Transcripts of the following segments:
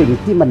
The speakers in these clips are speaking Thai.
สิ่งที่มัน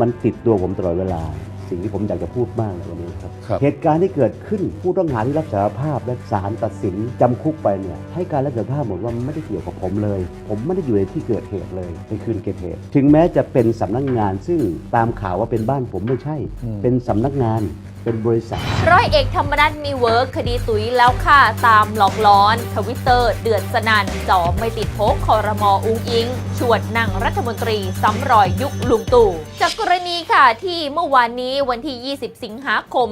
มันติดตัวผมตลอดเวลา สิ่งที่ผมอยากจะพูดมากเลยวันนี้ครับ ครับ เหตุการณ์ที่เกิดขึ้นผู้ต้องหาที่รับสารภาพและศาลตัดสินจำคุกไปเนี่ยให้การรับสารภาพหมดว่ามันไม่ได้เกี่ยวกับผมเลย ผมไม่ได้อยู่ในที่เกิดเหตุเลยในคืนเกิดเหตุ ถึงแม้จะเป็นสำนักงานซึ่งตามข่าวว่าเป็นบ้านผมไม่ใช่ อืม เป็นสำนักงาน เป็นบริษัท ร้อยเอกธรรมนัฐมีเวิร์คคดีตุ๋ยแล้วค่ะ ตามหลอกล้อนทวิตเตอร์ เดือดสนันจอไม่ติดโพกคอรมออุงอิง ชวดนั่งรัฐมนตรีซ้ำรอยยุคลุงตู่จากกรณีค่ะที่เมื่อวานนี้วันที่ 20 สิงหาคม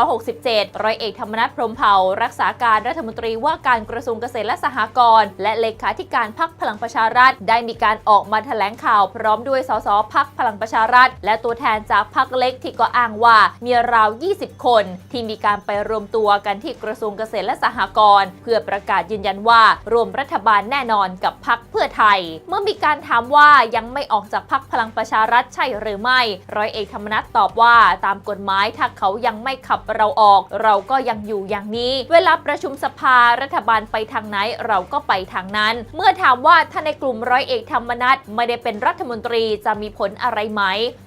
2567 ร้อยเอกธรรมนัฐพรมเผ่ารักษาการรัฐมนตรีว่าการกระทรวงเกษตรและสหกรณ์และเลขาธิการพักพลังประชารัฐ ได้มีการออกมาแถลงข่าวพร้อมด้วยสสพักพลังประชารัฐ และตัวแทนจากพักเล็กที่ก็อ้างว่ามีราว20 คน ที่มีการไปรวมตัวกันที่กระทรวงเกษตรและสหกรณ์เพื่อประกาศยืนยันว่ารวมรัฐบาลแน่นอนกับพักเพื่อไทย เมื่อมีการถามว่ายังไม่ออกจากพักพลังประชารัฐใช่หรือไม่ ร้อยเอกธรรมนัฐตอบว่าตามกฎหมายถ้าเขายังไม่ขับเราออก เราก็ยังอยู่อย่างนี้ เวลาประชุมสภารัฐบาลไปทางไหนเราก็ไปทางนั้น เมื่อถามว่าถ้าในกลุ่มร้อยเอกธรรมนัฐไม่ได้เป็นรัฐมนตรีจะมีผลอะไรไหม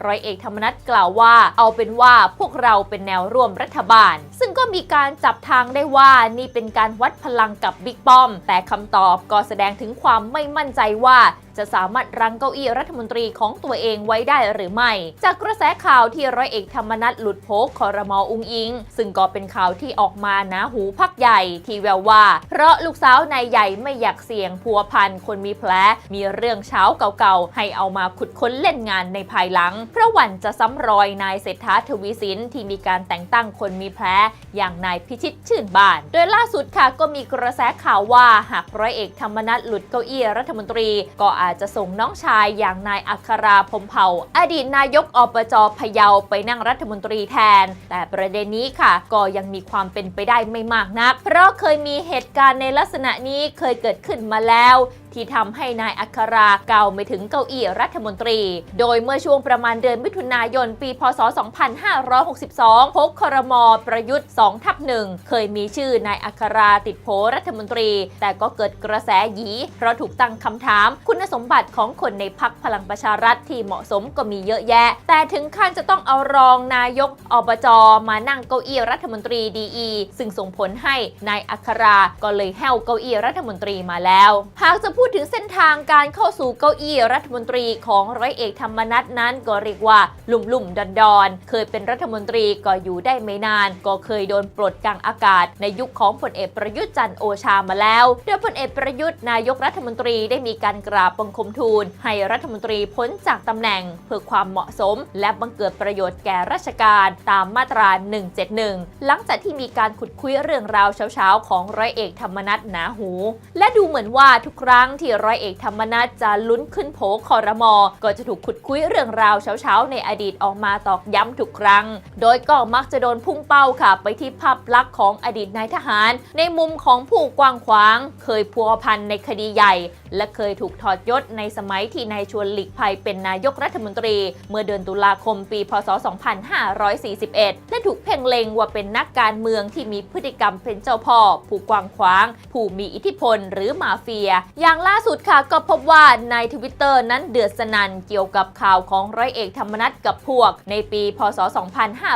ร้อยเอกธรรมนัฐกล่าวว่า เอาเป็นว่าพวกเราเป็นแนวร่วมรัฐบาล ซึ่งก็มีการจับทางได้ว่านี่เป็นการวัดพลังกับบิ๊กป้อม แต่คำตอบก็แสดงถึงความไม่มั่นใจว่าจะสามารถรั้งเก้าอี้รัฐมนตรีของตัวเองไว้ได้หรือไม่ จากกระแสข่าวที่ร้อยเอกธรรมนัฐหลุดโพกคอรมออุงอิง ซึ่งก็เป็นข่าวที่ออกมานะหูพักใหญ่ที่แววว่า เพราะลูกสาวนายใหญ่ไม่อยากเสี่ยงพัวพันคนมีแผลมีเรื่องเช้าเก่าๆ ให้เอามาขุดค้นเล่นงานในภายหลัง เพราะหวันจะซ้ำรอยนายเศรษฐาทวีสินที่มีการแต่งตั้งคนมีแผลอย่างนายพิชิตชื่นบาน โดยล่าสุดค่ะก็มีกระแสข่าวว่าหากร้อยเอกธรรมนัฐหลุดเก้าอี้รัฐมนตรีก็อาจจะส่งน้องชายอย่างนายอัคราพมเผ่า อดีตนายกอบจพะเยาไปนั่งรัฐมนตรีแทน แต่ประเด็นนี้ค่ะ ก็ยังมีความเป็นไปได้ไม่มากนัก เพราะเคยมีเหตุการณ์ในลักษณะนี้เคยเกิดขึ้นมาแล้ว ที่ทำให้นายอัคราเก่าไม่ถึงเก้าอี้รัฐมนตรี โดยเมื่อช่วงประมาณเดือนมิถุนายน ปี พศ 2562พกครมประยุทธ์2ทับหนึ่งเคยมีชื่อนายอัคราติดโผรัฐมนตรี แต่ก็เกิดกระแสหยีเพราะถูกตั้งคำถามคุณสมบัติของคนในพักพลังประชารัฐที่เหมาะสมก็มีเยอะแยะ แต่ถึงขั้นจะต้องเอารองนายกอบจมานั่งเก้าอี้รัฐมนตรีดีอีซึ่งส่งผลให้นายอัคราก็เลยแห้วเก้าอี้รัฐมนตรีมาแล้ว หากจะพูดถึงเส้นทางการเข้าสู่เก้าอี้รัฐมนตรีของร้อยเอกธรรมนัฐนั้นก็เรียกว่าลุ่มลุ่มดอนดอนๆเคยเป็นรัฐมนตรีก็อยู่ได้ไม่นาน ก็เคยโดนปลดกลางอากาศ ในยุคของพลเอกประยุทธ์จันทร์โอชามาแล้วโดยพลเอกประยุทธ์นายกรัฐมนตรีได้มีการกราบบังคมทูล ให้รัฐมนตรีพ้นจากตำแหน่ง เพื่อความเหมาะสม และบังเกิดประโยชน์แก่ราชการตามมาตรา 171 หลังจากที่มีการขุดคุยเรื่องราวเช้าๆ ของร้อยเอกธรรมนัฐหนาหู และดูเหมือนว่าทุกครั้งที่ร้อยเอกธรรมนัฐจะลุ้นขึ้นโผคอรมอ ก็จะถูกขุดคุยเรื่องราวเช้าๆ ในอดีตออกมาตอกย้ำทุกครั้ง โดยก็มักจะโดนพุ่งเป้าค่ะ ไปที่ภาพลักษณ์ของอดีตนายทหาร ในมุมของผู้กว้างขวาง เคยพัวพันในคดีใหญ่ และเคยถูกถอดยศในสมัยที่นายชวนหลีกภัยเป็นนายกรัฐมนตรี เมื่อเดือนตุลาคมปี พศ 2541 และถูกเพ่งเล็งว่าเป็นนักการเมืองที่มีพฤติกรรมเป็นเจ้าพ่อ ผู้กว้างขวาง ผู้มีอิทธิพลหรือมาเฟีย อย่างล่าสุดค่ะก็พบว่าในทวิตเตอร์นั้นเดือดสนั่นเกี่ยวกับข่าวของร้อยเอกธรรมนัฐกับพวก ในปี พศ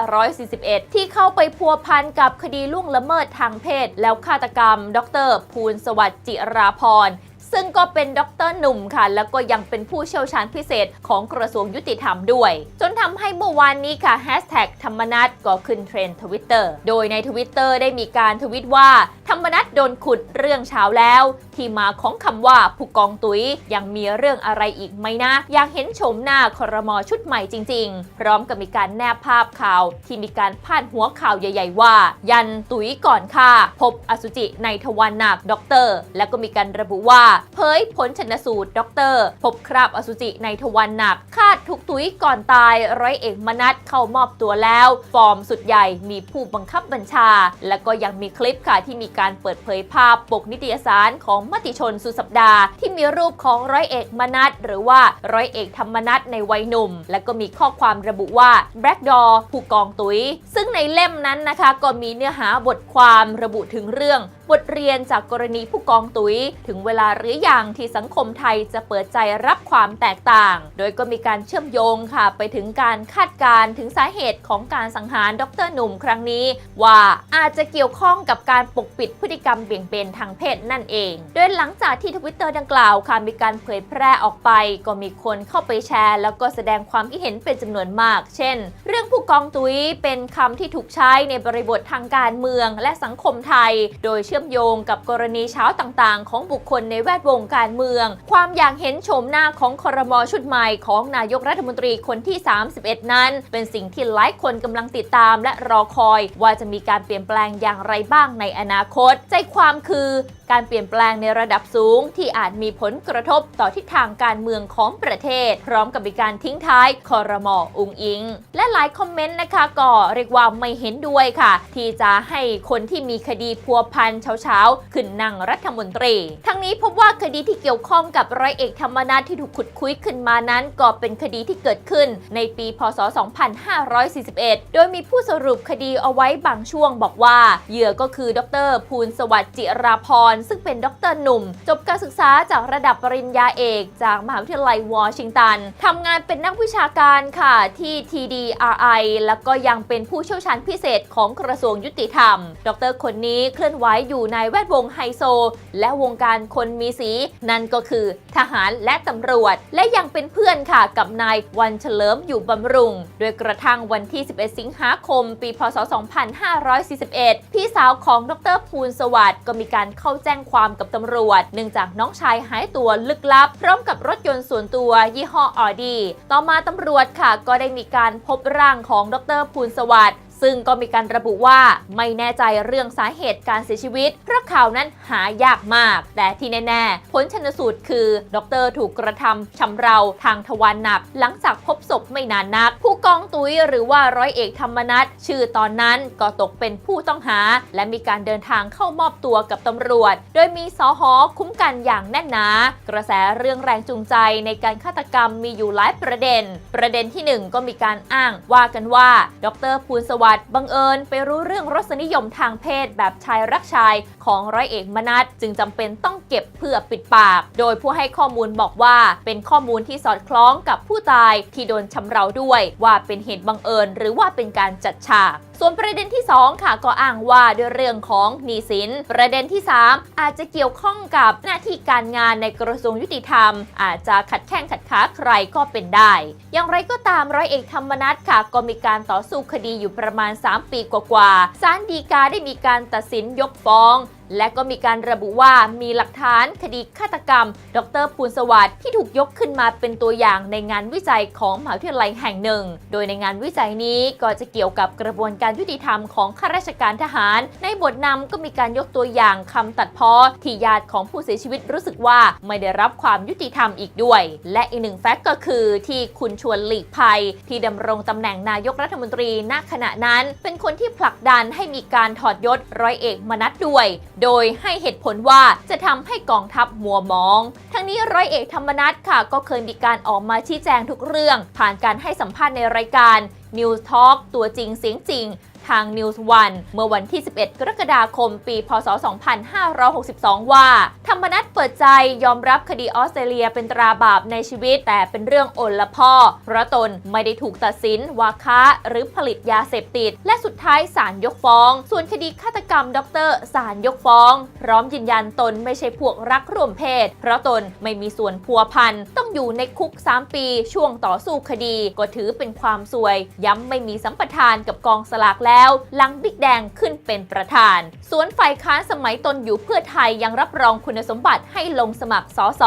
2541 ที่เข้าไปพัวพันกับคดีล่วงละเมิดทางเพศ แล้วฆาตกรรม ดร ภูลสวัสดิ์จิราพร ซึ่งก็เป็นด็อกเตอร์หนุ่มค่ะ แล้วก็ยังเป็นผู้เชี่ยวชาญพิเศษของกระทรวงยุติธรรมด้วย จนทำให้เมื่อวานนี้ค่ะแฮชแท็กธรรมนัตก็ขึ้นเทรนด์ทวิตเตอร์โดยในทวิตเตอร์ได้มีการทวิตว่าธรรมนัตโดนขุดเรื่องเช้าแล้ว ที่มาของคำว่าผู้กองตุยยังมีเรื่องอะไรอีกไหมนะ อยากเห็นโฉมหน้าครมชุดใหม่จริง ๆ พร้อมกับมีการแนบภาพข่าว ที่มีการพาดหัวข่าวใหญ่ ๆ ว่า ยันตุยก่อนค่ะ พบอสุจิในทวารหนักด็อกเตอร์ และก็มีการระบุว่า เผยผลชนสูตรด็อกเตอร์ พบคราบอสุจิในทวารหนักคาดถูกตุยก่อนตายร้อยเอกมนัดเข้ามอบตัวแล้ว ฟอร์มสุดใหญ่มีผู้บังคับบัญชา และก็ยังมีคลิปค่ะที่มีการเปิดเผยภาพปกนิตยสารของมติชนสุดสัปดาห์ ที่มีรูปของร้อยเอกมนัทหรือว่าร้อยเอกธรรมนัทในวัยหนุ่ม และก็มีข้อความระบุว่า Black d o o r ผู้กองตุยซึ่งในเล่มนั้นนะคะก็มีเนื้อหาบทความระบุถึงเรื่องบทเรียนจากกรณีผู้กองตุย๋ย ถึงเวลาหรือยังที่สังคมไทยจะเปิดใจรับความแตกต่าง โดยก็มีการเชื่อมโยงค่ะ ไปถึงการคาดการณ์ถึงสาเหตุของการสังหารดรหนุ่มครั้งนี้ ว่าอาจจะเกี่ยวข้องกับการปกปิดพฤติกรรมเบี่ยงเบนทางเพศนั่นเอง โดยหลังจากที่ทวิตเตอร์ดังกล่าวค่ะมีการเผยแพร่ออกไป ก็มีคนเข้าไปแชร์ แล้วก็แสดงความคิดเห็นเป็นจำนวนมาก เช่น เรื่องผู้กองตุยเป็นคำที่ถูกใช้ในบริบททางการเมืองและสังคมไทย โดยเชื่อมโยงกับกรณีเช้าต่างๆ ของบุคคลในแวดวงการเมือง ความอยากเห็นโฉมหน้าของคอรมอชุดใหม่ของนายกรัฐมนตรีคนที่ 31 นั้น เป็นสิ่งที่หลายคนกำลังติดตามและรอคอย ว่าจะมีการเปลี่ยนแปลงอย่างไรบ้างในอนาคต ใจความคือการเปลี่ยนแปลงในระดับสูงที่อาจมีผลกระทบต่อทิศทางการเมืองของประเทศ พร้อมกับมีการทิ้งท้ายคอรมออุงอิง และหลายคอมเมนต์นะคะก็เรียกว่าไม่เห็นด้วยค่ะ ที่จะให้คนที่มีคดีพัวพันเช้าๆ ขึ้นนั่งรัฐมนตรี ทั้งนี้พบว่าคดีที่เกี่ยวข้องกับร้อยเอกธรรมนัฐที่ถูกขุดคุยขึ้นมานั้น ก็เป็นคดีที่เกิดขึ้นในปี พศ 2541 โดยมีผู้สรุปคดีเอาไว้บางช่วงบอกว่าเหยื่อก็คือดร ภูลสวัสดิ์จิราพรซึ่งเป็นด็อกเตอร์หนุ่ม จบการศึกษาจากระดับปริญญาเอกจากมหาวิทยาลัยวอชิงตันทำงานเป็นนักวิชาการค่ะที่ TDRI แล้วก็ยังเป็นผู้เชี่ยวชาญพิเศษของกระทรวงยุติธรรม ดรคนนี้เคลื่อนไหวอยู่ในแวดวงไฮโซ และวงการคนมีสี นั่นก็คือทหารและตำรวจ และยังเป็นเพื่อนค่ะกับนายวันเฉลิมอยู่บำรุง โดยกระทั่งวันที่ 11 สิงหาคม ปี พศ 2541 พี่สาวของดรภูลสวัสดิ์ก็มีการเข้าแจ้งความกับตำรวจ เนื่องจากน้องชายหายตัวลึกลับ พร้อมกับรถยนต์ส่วนตัวยี่ห้อออดี ต่อมาตำรวจค่ะ ก็ได้มีการพบร่างของดรภูลสวัสดิ์ ซึ่งก็มีการระบุว่าไม่แน่ใจเรื่องสาเหตุการเสียชีวิต เพราะข่าวนั้นหายากมาก แต่ที่แน่ๆ ผลชนสูตรคือ ดรถูกกระทำชำเราทางทวารหนักหลังจากพบศพไม่นานนัก ผู้กองตุ้ยหรือว่าร้อยเอกธรรมนัฐชื่อตอนนั้นก็ตกเป็นผู้ต้องหา และมีการเดินทางเข้ามอบตัวกับตำรวจ โดยมีสหอคุ้มกันอย่างแน่นหนากระแสเรื่องแรงจูงใจในการฆาตกรรมมีอยู่หลายประเด็น ประเด็นที่หนึ่งก็มีการอ้างว่ากันว่า ดรภูลสวัสดิ์บังเอิญไปรู้เรื่องรสนิยมทางเพศแบบชายรักชายของร้อยเอกมนัสจึงจำเป็นต้องเก็บเพื่อปิดปาก โดยผู้ให้ข้อมูลบอกว่าเป็นข้อมูลที่สอดคล้องกับผู้ตายที่โดนชำเราด้วย ว่าเป็นเหตุบังเอิญ หรือว่าเป็นการจัดฉากส่วนประเด็นที่ 2 ค่ะก็อ้างว่าด้วยเรื่องของหนี้สิน ประเด็นที่ 3 อาจจะเกี่ยวข้องกับหน้าที่การงานในกระทรวงยุติธรรม อาจจะขัดแข้งขัดขาใครก็เป็นได้ อย่างไรก็ตามร้อยเอกธรรมนัฐค่ะ ก็มีการต่อสู้คดีอยู่ประมาณ 3 ปีกว่าๆศาลฎีกาได้มีการตัดสินยกฟ้อง และก็มีการระบุว่ามีหลักฐานคดีฆาตกรรม ดรภูลสวัสดิ์ที่ถูกยกขึ้นมาเป็นตัวอย่างในงานวิจัยของมหาวิทยาลัยแห่งหนึ่ง โดยในงานวิจัยนี้ก็จะเกี่ยวกับกระบวนการยุติธรรมของข้าราชการทหาร ในบทนำก็มีการยกตัวอย่างคำตัดพ้อที่ญาติของผู้เสียชีวิตรู้สึกว่าไม่ได้รับความยุติธรรมอีกด้วย และอีกหนึ่งแฟกต์ก็คือที่คุณชวนหลีกภัย ที่ดำรงตำแหน่งนายกรัฐมนตรีณขณะนั้น เป็นคนที่ผลักดันให้มีการถอดยศร้อยเอกมนัดด้วยโดยให้เหตุผลว่าจะทำให้กองทัพมัวมอง ทั้งนี้ร้อยเอกธรรมนัฐค่ะ ก็เคยมีการออกมาชี้แจงทุกเรื่อง ผ่านการให้สัมภาษณ์ในรายการ News Talk ตัวจริงเสียงจริง ทาง News One เมื่อวันที่ 11 กรกฎาคม ปี พศ 2562 ว่า ธรรมนัฐเปิดใจยอมรับคดีออสเตรเลียเป็นตราบาปในชีวิต แต่เป็นเรื่องโอละพ่อ เพราะตนไม่ได้ถูกตัดสินว่าค้าหรือผลิตยาเสพติด และสุดท้ายศาลยกฟ้อง ส่วนคดีฆาตกรรมดรศาลยกฟ้อง พร้อมยืนยันตนไม่ใช่พวกรักร่วมเพศ เพราะตนไม่มีส่วนพัวพันต้องอยู่ในคุก 3 ปี ช่วงต่อสู้คดี ก็ถือเป็นความสวย ย้ำไม่มีสัมปทานกับกองสลากแล้วหลังบิ๊กแดงขึ้นเป็นประธาน สวนฝ่ายค้านสมัยตนอยู่เพื่อไทยยังรับรองคุณสมบัติให้ลงสมัครสส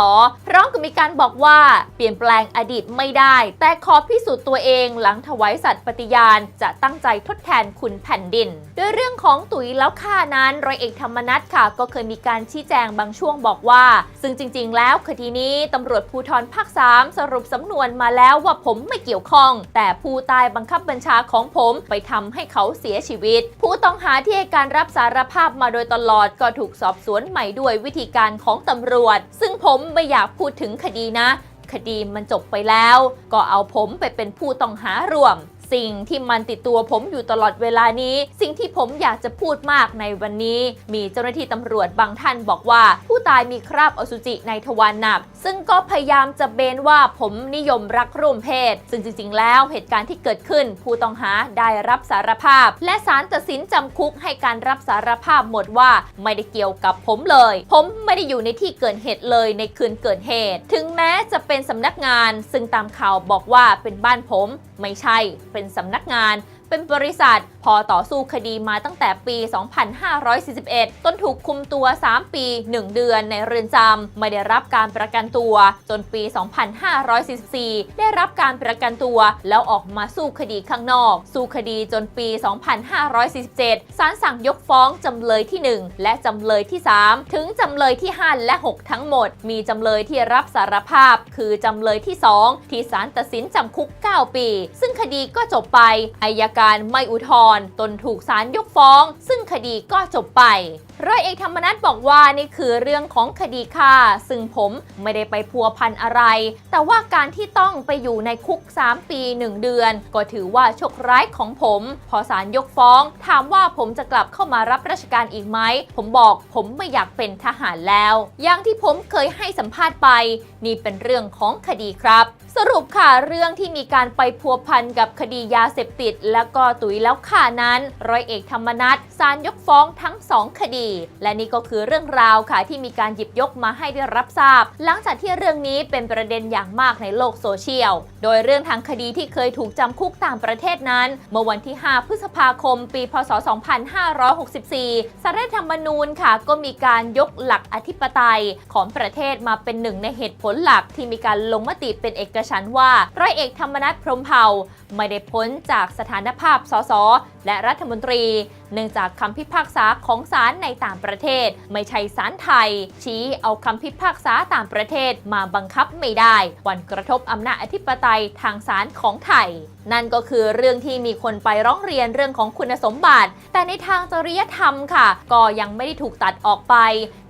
พร้อมกับมีการบอกว่าเปลี่ยนแปลงอดีตไม่ได้ แต่ขอพิสูจน์ตัวเองหลังถวายสัตย์ปฏิญาณ จะตั้งใจทดแทนคุณแผ่นดิน โดยเรื่องของตุ๋ยแล้วค่านั้นร้อยเอกธรรมนัฐค่ะ ก็เคยมีการชี้แจงบางช่วงบอกว่า ซึ่งจริง ๆ แล้วคดีนี้ตำรวจภูธรภาค 3 สรุปสำนวนมาแล้วว่าผมไม่เกี่ยวข้อง แต่ผู้ตายบังคับบัญชาของผมไปทำให้เขาเสียชีวิต ผู้ต้องหาที่ให้การรับสารภาพมาโดยตลอดก็ถูกสอบสวนใหม่ด้วยวิธีการของตำรวจ ซึ่งผมไม่อยากพูดถึงคดีนะ คดีมันจบไปแล้ว ก็เอาผมไปเป็นผู้ต้องหาร่วม สิ่งที่มันติดตัวผมอยู่ตลอดเวลานี้ สิ่งที่ผมอยากจะพูดมากในวันนี้ มีเจ้าหน้าที่ตำรวจบางท่านบอกว่า ผู้ตายมีคราบอสุจิในทวารหนักซึ่งก็พยายามจะเบนว่าผมนิยมรักร่วมเพศ ซึ่งจริง ๆ แล้วเหตุการณ์ที่เกิดขึ้น ผู้ต้องหาได้รับสารภาพ และศาลตัดสินจำคุกให้การรับสารภาพหมดว่าไม่ได้เกี่ยวกับผมเลย ผมไม่ได้อยู่ในที่เกิดเหตุเลยในคืนเกิดเหตุ ถึงแม้จะเป็นสำนักงาน ซึ่งตามข่าวบอกว่าเป็นบ้านผม ไม่ใช่เป็นสำนักงาน เป็นบริษัท พอต่อสู้คดีมาตั้งแต่ปี 2541 ต้นถูกคุมตัว 3 ปี 1 เดือนในเรือนจำไม่ได้รับการประกันตัว จนปี 2544 ได้รับการประกันตัว แล้วออกมาสู้คดีข้างนอก สู้คดีจนปี 2547 ศาลสั่งยกฟ้องจำเลยที่ 1 และจำเลยที่ 3 ถึงจำเลยที่ 5 และ 6 ทั้งหมด มีจำเลยที่รับสารภาพ คือจำเลยที่ 2 ที่ศาลตัดสินจำคุก 9 ปี ซึ่งคดีก็จบไปอายการไม่อุทธรณ์ตนถูกศาลยกฟ้อง ซึ่งคดีก็จบไปร้อยเอกธรรมนัฐบอกว่านี่คือเรื่องของคดีฆ่า ซึ่งผมไม่ได้ไปพัวพันอะไร แต่ว่าการที่ต้องไปอยู่ในคุก 3 ปี 1 เดือน ก็ถือว่าโชคร้ายของผม พอศาลยกฟ้อง ถามว่าผมจะกลับเข้ามารับราชการอีกไหม ผมบอกผมไม่อยากเป็นทหารแล้ว อย่างที่ผมเคยให้สัมภาษณ์ไป นี่เป็นเรื่องของคดีครับ สรุปค่ะเรื่องที่มีการไปพัวพันกับคดียาเสพติด แล้วก็ตุ๋ยแล้วข่านั้น ร้อยเอกธรรมนัฐศาลยกฟ้องทั้งสองคดี และนี่ก็คือเรื่องราวค่ะที่มีการหยิบยกมาให้ได้รับทราบ หลังจากที่เรื่องนี้เป็นประเด็นอย่างมากในโลกโซเชียล โดยเรื่องทางคดีที่เคยถูกจำคุกต่างประเทศนั้น เมื่อวันที่ 5 พฤษภาคม ปี พศ 2564สารรัฐธรรมนูญค่ะ ก็มีการยกหลักอธิปไตยของประเทศมาเป็นหนึ่งในเหตุผลหลักที่มีการลงมติเป็นเอกฉันว่า ร้อยเอกธรรมนัฐพรหมเผ่าไม่ได้พ้นจากสถานภาพสสและรัฐมนตรี เนื่องจากคำพิพากษาของศาลในต่างประเทศ ไม่ใช่ศาลไทย ชี้เอาคำพิพากษาต่างประเทศมาบังคับไม่ได้ วันกระทบอำนาจอธิปไตยทางศาลของไทย นั่นก็คือเรื่องที่มีคนไปร้องเรียนเรื่องของคุณสมบัติ แต่ในทางจริยธรรมค่ะ ก็ยังไม่ได้ถูกตัดออกไป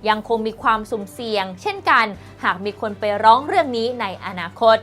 ยังคงมีความสุ่มเสี่ยง เช่นกัน หากมีคนไปร้องเรื่องนี้ในอนาคต